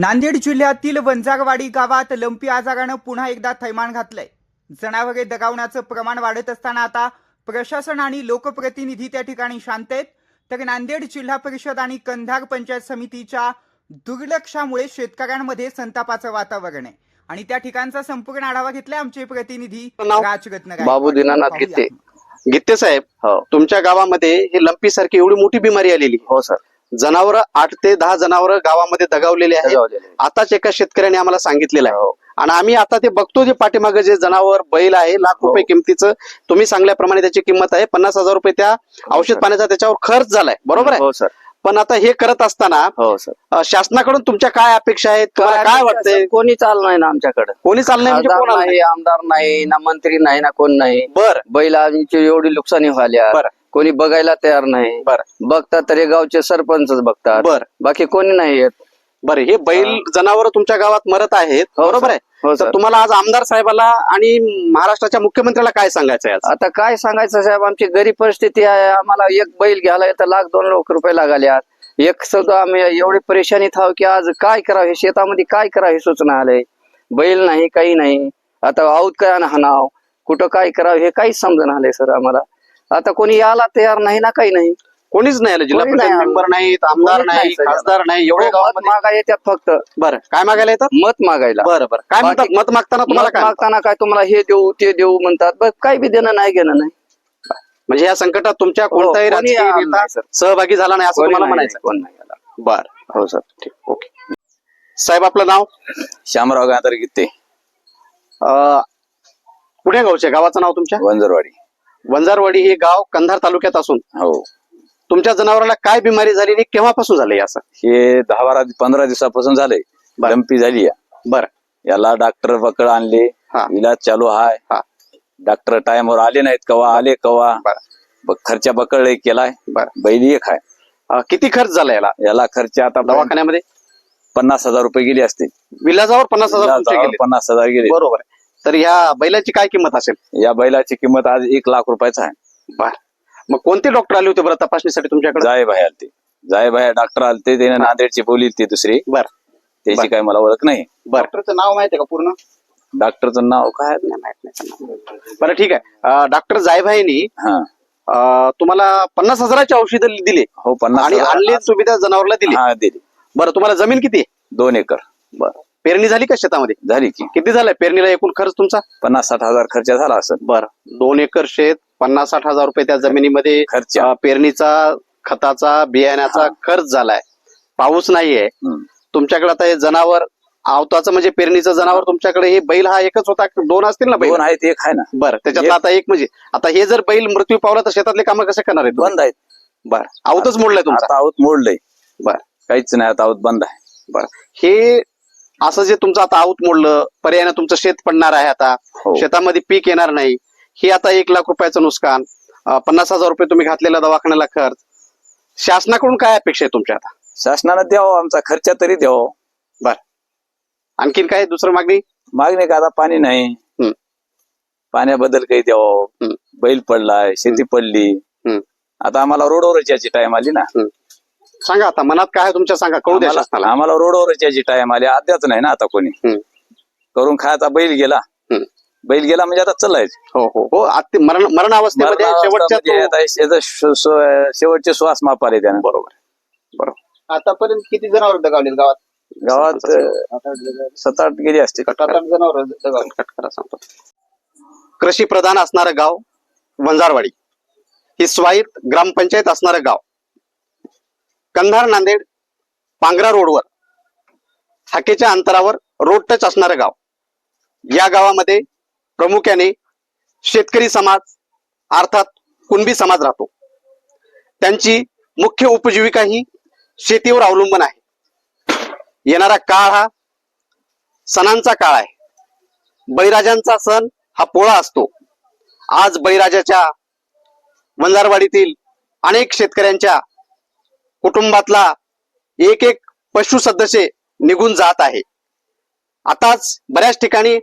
नांदेड जिल्ह्यातील वंजारवाडी गावात लंपी आजारानं पुन्हा एकदा थैमान घातलंय जनावरे दगावण्याचं प्रमाण वाढत असताना आता प्रशासन आणि लोकप्रतिनिधी त्या ठिकाणी शांत आहेत तर नांदेड जिल्हा परिषद आणि कंधार पंचायत समितीच्या दुर्लक्षामुळे शेतकऱ्यांमध्ये संतापाचं वातावरण आहे आणि त्या ठिकाणचा संपूर्ण आढावा घेतलाय आमचे प्रतिनिधी? राजरत्न. बाबू दीनानाथ. गित्ते. गित्ते साहेब हो तुमच्या गावामध्ये हे लंपी सारखी एवढी मोठी बिमारी आलेली हो सर जनावर आठ ते दहा जनावर गावामध्ये दगावलेले आहेत. आताच एका शेतकऱ्याने आम्हाला सांगितलेलं आहे. हो. आणि आम्ही आता ते बघतो जे पाठीमागे जे जनावर बैल आहे लाख हो. रुपये किमतीचं तुम्ही सांगल्याप्रमाणे त्याची किंमत आहे. पन्नास हजार रुपये त्या औषध सर. पाण्याचा त्याच्यावर खर्च झालाय. बरोबर आहे? हो सर. पण आता हे करत असताना हो शासनाकडून तुमच्या काय अपेक्षा आहेत? तुम्हाला काय वाटतंय? कोणी चाल नाही ना आमच्याकडे? कोणी चाललंय म्हणजे? नाही आमदार नाही ना मंत्री नाही ना कोण नाही. बर. बैलांची एवढी नुकसानी व्हायल्या बरं. कोणी बघायला तयार नाही. बर. बघतात तरी गावचे सरपंच बघतात. बर. बाकी कोणी नाही येत. बर हे बैल जनावर तुमच्या गावात मरत आहेत हो, बरोबर. आहे? हो तर तुम्हाला आज आमदार साहेबाला आणि महाराष्ट्राच्या मुख्यमंत्र्याला काय सांगायचं आहे? आता काय सांगायचं साहेब आमची गरीब परिस्थिती आहे. आम्हाला एक बैल घ्यायला तर लाख दोन लाख रुपये लागाल्यात एक सुद्धा आम्ही एवढी परेशानीत आहो की आज काय करावं? हे शेतामध्ये काय करावं हे सूचना आलंय बैल नाही काही नाही. आता आऊत काय हाणाव? कुठं काय करावं हे काहीच समजून आलंय सर आम्हाला. आता कोणी यायला तयार नाही ना काही नाही. कोणीच नाही आलं जिल्हा कोणी परिषद नाही मेंबर नाहीत आमदार कोणीच नाही नाही सर. खासदार नाही एवढे मत गावामध्ये. मागा येतात फक्त. बरं काय मागायला येतात? मत मागायला. बरं बरं. काय बाकी- म्हणतात? मत मागताना तुम्हाला मत काय? मागताना काय तुम्हाला हे देऊ ते देऊ म्हणतात. बस काही बी देणं नाही घेणं नाही. म्हणजे या संकटात तुमच्या हो, कोणताही कोणी राजकीय आलं नेता नाही, सर. सहभागी झाला नाही असं कोणी तुम्हाला नाही, म्हणायचं कोण नाही आला. बर. हो सर. ठीक. ओके. साहेब आपलं नाव? श्यामराव गांधार गीते अं, पुण्या गावचे? गावाचं नाव तुमच्या? वंजरवाडी. वंजारवाडी हे गाव कंधार तालुक्यात असून हो. तुमच्या जनावराला काय बिमारी झाली आणि केव्हापासून झाली असं? हे दहा बारा पंधरा दिवसापासून झालंय. बर. लंपी झाली या. बर. याला डॉक्टर पकड आणले. हा. इलाज चालू हाय हा. डॉक्टर टाइमवर आले नाहीत कवा आले कवा. बर. ब- खर्चा पकडले केलाय. बर. बैली एक आहे. किती खर्च झाला याला? याला खर्च आता दवाखान्यामध्ये? पन्नास हजार रुपये गेले असते विलाजावर पन्नास हजार तुमचे इलाजावर गेले. पन्नास हजार गेले. बरोबर. आहे तर या बैलाची काय किंमत असेल? या बैलाची किंमत आज एक लाख रुपयाचा आहे. बर. मग कोणते डॉक्टर आले होते बरं तपासणीसाठी तुमच्याकडे? जाय भाई आलते. जाय भाई डॉक्टर आलते त्याने नांदेडची बोली ती दुसरी. बर. त्याची. काय मला ओळख नाही. बर. डॉक्टरचं नाव माहिती आहे का पूर्ण? डॉक्टरचं नाव काय? नाही माहीत नाही त्यांना. बरं ठीक आहे. डॉक्टर जायभाईनी हा. अं, तुम्हाला पन्नास हजाराची औषधं दिली. हो पन्नास आणि हजार. आणली सुविधा जनावरला दिली. हा दिली. बरं तुम्हाला जमीन किती आहे? दोन एकर. बरं. पेरणी झाली का शेतामध्ये? झाली की. किती झालाय पेरणीला एकूण खर्च तुमचा? पन्नास साठ हजार खर्च झाला असं. बरं. दोन एकर शेत पन्नास साठ हजार रुपये त्या जमिनीमध्ये खर्च. अं, पेरणीचा खताचा बियाण्याचा. खर्च झालाय. पाऊस नाहीये. हम्म. तुमच्याकडे आता हे जनावर आवताचं म्हणजे पेरणीचं जनावर तुमच्याकडे हे बैल हा एकच होता दोन असतील ना बैल? दोन आहेत एक आहे ना. बरं त्याच्यातलं आता एक म्हणजे आता हे जर बैल मृत्यू पावला तर शेतातले कामं कसे करणार आहेत बंद आहेत. बरं आवतच मोडलाय तुमचा. आता आऊत मोडलंय. बरं. काहीच नाही आता आऊत बंद आहे. बरं. हे असं जे तुमचं आता आऊत मोडलं पर्यायानं तुमचं शेत पडणार आहे आता हो. शेतामध्ये पीक येणार नाही हे आता एक लाख रुपयाचं नुकसान पन्नास हजार रुपये तुम्ही घातलेला दवाखान्याला खर्च. शासनाकडून काय अपेक्षा आहे तुमच्या आता? शासनानं द्यावं आमचा खर्च तरी द्यावं. बरं. आणखीन काय दुसरं मागणी? मागणी का आता? पाणी नाही. हम्म. पाण्याबद्दल काही द्यावं. हम्म. बैल पडलाय शेती पडली. हम्म. आता आम्हाला रोडवरच याची टाइम आली ना. सांगा आता मनात काय आहे तुमच्या सांगा कळू द्या आम्हाला शासनाला. आम्हाला रोडवरच याची टाइम आली आद्याच नाही ना आता कोणी. हम्म. करून खायचा बैल गेला. हम्म. बैल गेला म्हणजे आता चालायचं. हो हो हो आत- मरण मरण अवस्थेमध्ये शेवटच्या मरणावस्थामध्ये तो- आता याचा श- श- शेवटचे श्वास मापाले त्यानं बरोबर बरोबर आतापर्यंत किती जनावर दगावले गावात? गावात सात आठ गेली असते आठ जनावर दगावले कट करा सांगतो कृषी प्रधान असणारं गाव वंजारवाडी. ही स्वायत्त ग्रामपंचायत असणारं गाव. कंधार नांदेड पांगरा रोडवर हाकेच्या अंतरावर रोड टच असणारं गाव. या गावामध्ये प्रामुख्याने शेतकरी समाज अर्थात कुणबी समाज राहतो. त्यांची मुख्य उपजीविका ही शेतीवर अवलंबून आहे. येणारा काळ हा सणांचा काळ आहे. बळीराजांचा सण हा पोळा असतो. आज बळीराजाच्या वंजारवाडीतील अनेक शेतकऱ्यांच्या कुटुंबातला एक एक पशु सदस्य निघून जात आहे. आताच बऱ्याच ठिकाणी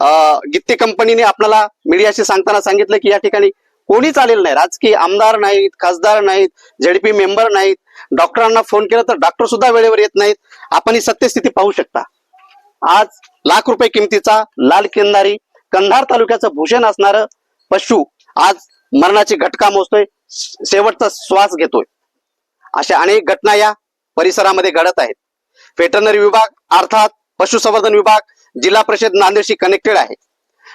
अं, गित्ते कंपनीने आपल्याला मीडियाशी सांगताना सांगितलं की या ठिकाणी कोणीच आलेलं नाही. राजकीय आमदार नाहीत खासदार नाहीत झेडपी मेंबर नाहीत डॉक्टरांना फोन केला तर डॉक्टर सुद्धा वेळेवर येत नाहीत. आपण ही सत्यस्थिती पाहू शकता. आज लाख रुपये किमतीचा लाल किंदारी कंधार तालुक्याचं भूषण असणारं पशु आज मरणाची घटका मोजतोय शेवटचा श्वास घेतोय. अशा अनेक घटना या परिसरामध्ये घडत आहेत. वेटरनरी विभाग अर्थात पशुसंवर्धन विभाग जिल्हा परिषद नांदेडशी कनेक्टेड आहे.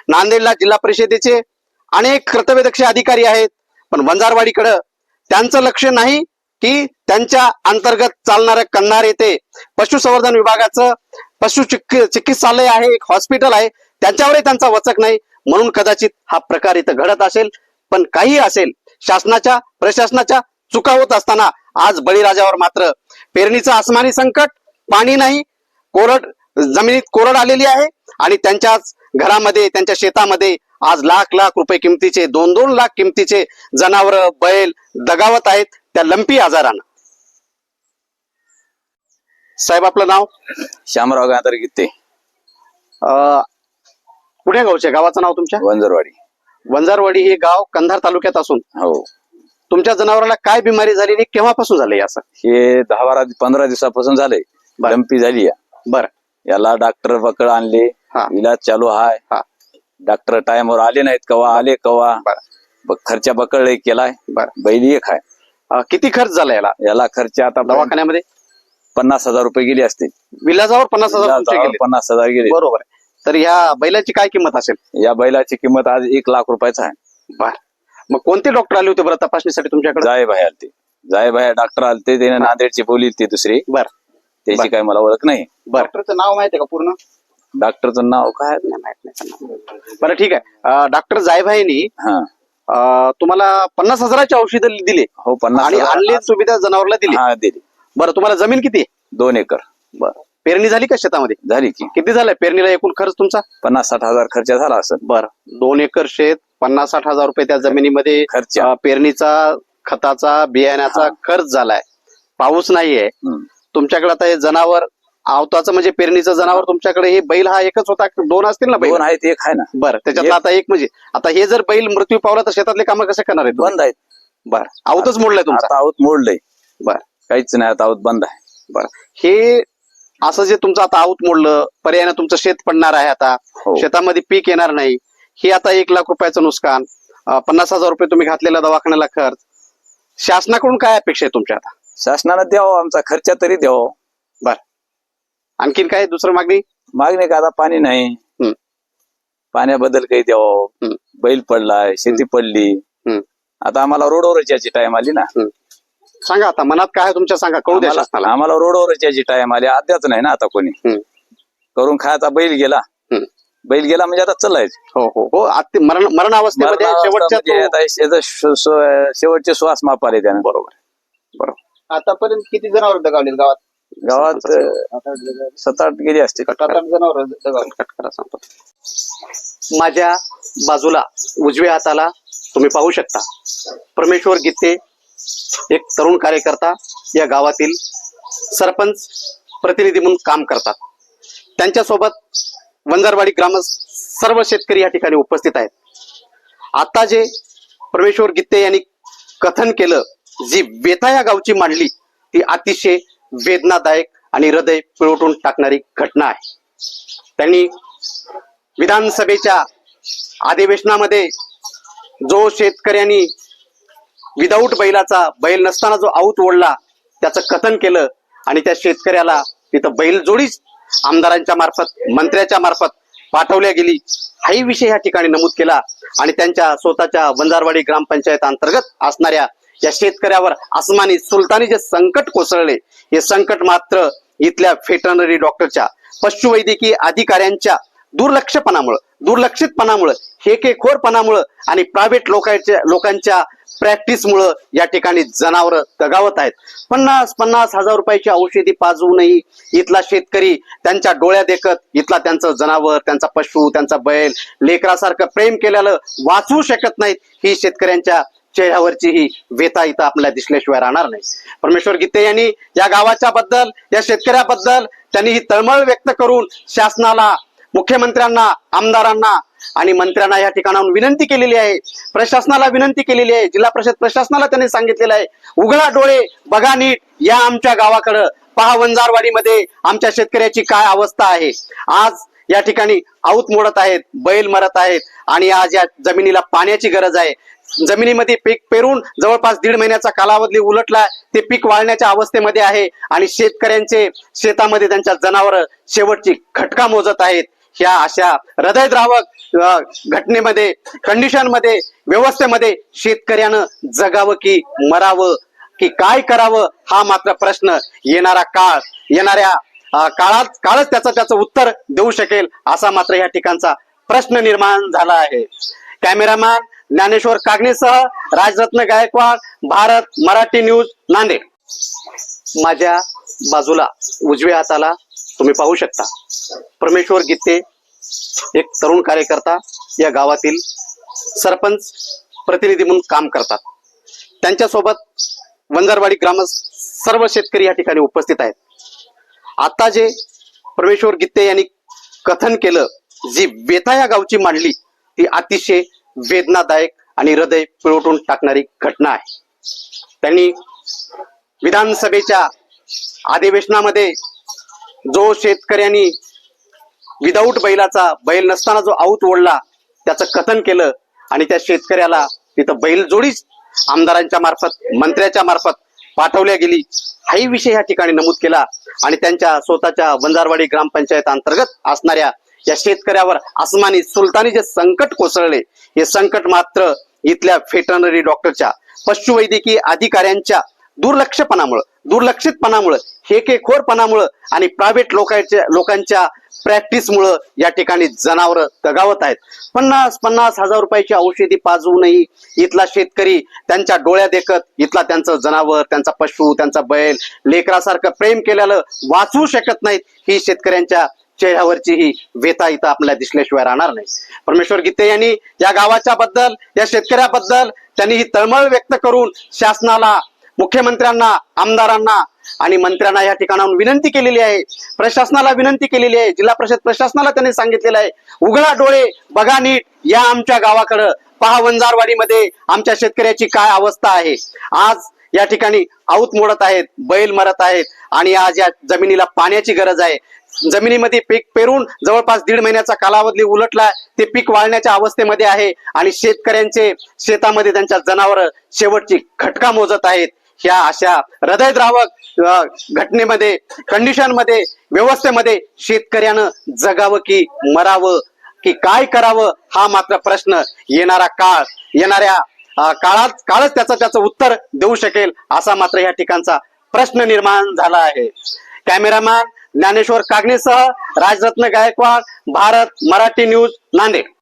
नांदेडला जिल्हा परिषदेचे अनेक कर्तव्यदक्ष अधिकारी आहेत पण वंजारवाडीकडं त्यांचं लक्ष नाही की त्यांच्या अंतर्गत चालणारं कन्हार येथे पशुसंवर्धन विभागाचं पशु चिकित्सालय आहे एक हॉस्पिटल आहे त्यांच्यावरही त्यांचा वचक नाही. म्हणून कदाचित हा प्रकार इथं घडत असेल पण काही असेल शासनाच्या प्रशासनाच्या चुका होत असताना आज बळीराजावर मात्र पेरणीचं आसमानी संकट पाणी नाही कोरड जमिनीत कोरड आलेली आहे आणि त्यांच्याच घरामध्ये त्यांच्या शेतामध्ये आज लाख लाख रुपये किमतीचे दोन दोन लाख किमतीचे जनावर बैल दगावत आहेत त्या लंपी आजारानं. साहेब आपलं नाव? शामराव गांधर गीते अं, कुठे गावचे? गावाचं नाव तुमच्या? वंजरवाडी. वंजारवाडी हे गाव कंधार तालुक्यात असून. हो. तुमच्या जनावराला काय बिमारी झाली आणि केव्हापासून झाले असं? हे दहा बारा पंधरा दिवसापासून झालंय. बर. लंपी झाली या. बरं. याला डॉक्टर पकड आणले. हा. इलाज चालू हाय हा. डॉक्टर टाइमवर आले नाहीत कवा आले कवा. बरं. ब- खर्चा पकडले केलाय. बरं. बैली एक आहे. अं, किती खर्च झाला याला? याला खर्च आता दवाखान्यामध्ये? पन्नास हजार रुपये गेले असतील विलाजावर पन्नास हजार तुमचे इलाजावर गेले. पन्नास हजार गेले. बरोबर आहे. तर ह्या बैलाची काय किंमत असेल? या बैलाची किंमत आज एक लाख रुपयाचा आहे. बर. मग कोणते डॉक्टर आले होते बरं तपासणीसाठी तुमच्याकडे? जाय भाई आलते. जाय भाई डॉक्टर आलते त्याने नांदेडची बोली ती दुसरी. बर. त्याची. काय मला ओळख नाही. बर. डॉक्टरचं नाव माहिती आहे का पूर्ण? डॉक्टरचं नाव काय? नाही, माहीत नाही त्यांना. बरं ठीक आहे. डॉक्टर जायभाईनी हा. अं, तुम्हाला पन्नास हजाराची औषधं दिली. हो पन्नास आणि हजार. आणली सुविधा जनावरला दिली. हा दिली. बरं तुम्हाला जमीन किती? आहे? दोन एकर. बरं. पेरणी झाली का शेतामध्ये? झाली की. किती झालंय? पेरणीला एकूण खर्च तुमचा? पन्नास साठ हजार खर्च झाला असं. बरं. दोन एकर शेत पन्नास साठ हजार रुपये त्या जमिनीमध्ये खर्च. पेरणीचा खताचा बियाण्याचा. खर्च झालाय. पाऊस नाहीये. तुमच्याकडे आता हे जनावर आवताचं म्हणजे पेरणीचं जनावर तुमच्याकडे हे बैल हा एकच होता? दोन असतील ना बैल? दोन आहेत एक आहे ना. बरं त्याच्यातलं आता एक म्हणजे आता हे जर बैल मृत्यू पावला तर शेतातले कामं कसे करणार आहेत? बंद आहेत. बरं आवतच मोडलाय तुमचा. आऊत मोडलंय. बरं. काहीच नाही आता आऊत बंद आहे. बरं. हे असं जे तुमचं आता आऊत मोडलं पर्यायानं तुमचं शेत पडणार आहे आता. हो. शेतामध्ये पीक येणार नाही. हे आता एक लाख रुपयाचं नुकसान पन्नास हजार रुपये तुम्ही घातलेला दवाखान्याला खर्च. शासनाकडून काय अपेक्षा आहे तुमच्या आता? शासनानं द्यावं आमचा खर्च तरी द्यावं. बरं. आणखीन काय दुसरं मागणी? मागणी का आता? पाणी नाही. हम्म. पाण्याबद्दल काही द्यावं. हम्म. बैल पडलाय शेती पडली. हम्म. आता आम्हाला रोडवरच याची टाइम आली ना. सांगा आता मनात काय आहे तुमच्या सांगा कळू द्या आम्हाला शासनाला. आम्हाला रोडवरच याची टाइम आली. अद्याच नाही ना आता कोणी. हम्म. करून खायचा बैल गेला. हम्म. बैल गेला म्हणजे आता चालायचं. हो हो हो. आत- मरण मरण अवस्थेमध्ये शेवटच्या तो- म्हणजे आता याचा श्व- श्व- शेवटचे श्वास मापाले त्यानं बरोबर आतापर्यंत किती जनावर दगावलीत गावात? गावात अं, सात आठ गेली असते सात आठ जनावर दगावली कट करा सांगतो. माझ्या बाजूला उजव्या हाताला तुम्ही पाहू शकता. परमेश्वर गीते एक तरुण कार्यकर्ता या गावातील सरपंच प्रतिनिधी म्हणून काम करतात. त्यांच्यासोबत वंजारवाडी ग्रामस्थ सर्व शेतकरी या ठिकाणी उपस्थित आहेत. आता जे परमेश्वर गित्ते यांनी कथन केलं जी व्यथा या गावची मांडली ती अतिशय वेदनादायक आणि हृदय पिळवटून टाकणारी घटना आहे. त्यांनी विधानसभेच्या अधिवेशनामध्ये जो शेतकऱ्यांनी विदाऊट बैलाचा बैल नसताना जो आऊत ओढला त्याचं कथन केलं आणि त्या शेतकऱ्याला तिथं बैल जोडीच आमदारांच्या मार्फत मंत्र्याच्या मार्फत पाठवल्या गेली. हाही विषय या ठिकाणी नमूद केला आणि त्यांच्या स्वतःच्या वंजारवाडी ग्रामपंचायत अंतर्गत असणाऱ्या या शेतकऱ्यावर आसमानी सुलतानी जे संकट कोसळले हे संकट मात्र इथल्या वेटरनरी डॉक्टरच्या पशुवैद्यकीय अधिकाऱ्यांच्या दुर्लक्षपणामुळं दुर्लक्षितपणामुळं हेकेखोरपणामुळं आणि प्रायव्हेट लोकांच्या लोकांच्या प्रॅक्टिसमुळं या ठिकाणी जनावरं दगावत आहेत. पन्नास पन्नास हजार रुपयाची औषधी पाजवूनही इथला शेतकरी त्यांच्या डोळ्या देखत इथला त्यांचं जनावर त्यांचा पशु त्यांचा बैल लेकरासारखं प्रेम केलेलं वाचवू शकत नाहीत. ही शेतकऱ्यांच्या चेहऱ्यावरची ही वेता इथं आपल्याला दिसल्याशिवाय राहणार नाही. परमेश्वर गीते यांनी या गावाच्या बद्दल या शेतकऱ्याबद्दल त्यांनी ही तळमळ व्यक्त करून शासनाला मुख्यमंत्र्यांना आमदारांना आणि मंत्र्यांना या ठिकाणाहून विनंती केलेली आहे. प्रशासनाला विनंती केलेली आहे. जिल्हा परिषद प्रशासनाला त्यांनी सांगितलेलं आहे. उघडा डोळे बघा नीट या आमच्या गावाकडं. पहा वंजारवाडीमध्ये आमच्या शेतकऱ्याची काय अवस्था आहे. आज या ठिकाणी आऊत मोडत आहेत बैल मरत आहेत आणि आज या जमिनीला पाण्याची गरज आहे. जमिनीमध्ये पीक पेरून जवळपास दीड महिन्याचा कालावधी उलटला ते पीक वाळण्याच्या अवस्थेमध्ये आहे आणि शेतकऱ्यांचे शेतामध्ये त्यांच्या जनावर शेवटची खटका मोजत आहेत. ह्या अशा हृदयद्रावक घटनेमध्ये कंडिशनमध्ये व्यवस्थेमध्ये शेतकऱ्यानं जगावं की मरावं की काय करावं हा मात्र प्रश्न येणारा काळ येणाऱ्या काळात काळच त्याचं त्याचं उत्तर देऊ शकेल असा मात्र या ठिकाणचा प्रश्न निर्माण झाला आहे. कॅमेरामॅन ज्ञानेश्वर कागणेसह राजरत्न गायकवाड भारत मराठी न्यूज नांदेड. माझ्या बाजूला उजव्या हाताला तुम्ही पाहू शकता. परमेश्वर गीते एक तरुण कार्यकर्ता या गावातील सरपंच प्रतिनिधी म्हणून काम करतात. त्यांच्यासोबत वंजारवाडी ग्रामस्थ सर्व शेतकरी या ठिकाणी उपस्थित आहेत. आता जे परमेश्वर गीते यांनी कथन केलं जी व्यथा या गावची मांडली ती अतिशय वेदनादायक आणि हृदय पिळवटून टाकणारी घटना आहे. त्यांनी विधानसभेच्या अधिवेशनामध्ये जो शेतकऱ्यांनी विदाऊट बैलाचा बैल नसताना जो आऊत ओढला त्याचं कथन केलं आणि त्या शेतकऱ्याला तिथं बैल जोडीच आमदारांच्या मार्फत मंत्र्याच्या मार्फत पाठवल्या गेली. हाही विषय या ठिकाणी नमूद केला आणि त्यांच्या स्वतःच्या बंजारवाडी ग्रामपंचायत अंतर्गत असणाऱ्या या शेतकऱ्यावर आसमानी सुलतानी जे संकट कोसळले हे संकट मात्र इथल्या व्हेटरनरी डॉक्टरच्या पशुवैद्यकीय अधिकाऱ्यांच्या दुर्लक्षपणामुळं दुर्लक्षितपणामुळं हेकेखोरपणामुळं आणि प्रायव्हेट लोकांच्या लोकांच्या प्रॅक्टिसमुळं या ठिकाणी जनावरं दगावत आहेत. पन्नास पन्नास हजार रुपयाची औषधी पाजवूनही इथला शेतकरी त्यांच्या डोळ्या देखत इथला त्यांचं जनावर त्यांचा पशु त्यांचा बैल लेकरासारखं प्रेम केलेलं वाचवू शकत नाहीत ही शेतकऱ्यांच्या चेहऱ्यावरची ही व्यथा इथं आपल्याला दिसल्याशिवाय राहणार नाही. परमेश्वर गीते यांनी या गावाच्या बद्दल या शेतकऱ्याबद्दल त्यांनी ही तळमळ व्यक्त करून शासनाला मुख्यमंत्र्यांना आमदारांना आणि मंत्र्यांना या ठिकाणाहून विनंती केलेली आहे. प्रशासनाला विनंती केलेली आहे. जिल्हा परिषद प्रशासनाला त्यांनी सांगितलेलं आहे. उघडा डोळे बघा नीट. या आमच्या गावाकडं पहा वंजारवाडीमध्ये आमच्या शेतकऱ्याची काय अवस्था आहे. आज या ठिकाणी आऊत मोडत आहेत बैल मरत आहेत आणि आज या जमिनीला पाण्याची गरज आहे. जमिनीमध्ये पीक पेरून जवळपास दीड महिन्याचा कालावधी उलटला ते पीक वाळण्याच्या अवस्थेमध्ये आहे आणि शेतकऱ्यांचे शेतामध्ये त्यांच्या जनावर शेवटची खटका मोजत आहेत. ह्या अशा हृदयद्रावक घटनेमध्ये कंडिशनमध्ये व्यवस्थेमध्ये शेतकऱ्यानं जगावं की मरावं की काय करावं हा मात्र प्रश्न येणारा काळ येणाऱ्या काळात काळच त्याचं त्याचं उत्तर देऊ शकेल असा मात्र या ठिकाणचा प्रश्न निर्माण झाला आहे. कॅमेरामॅन ज्ञानेश्वर कागणेसह राजरत्न गायकवाड भारत मराठी न्यूज नांदेड.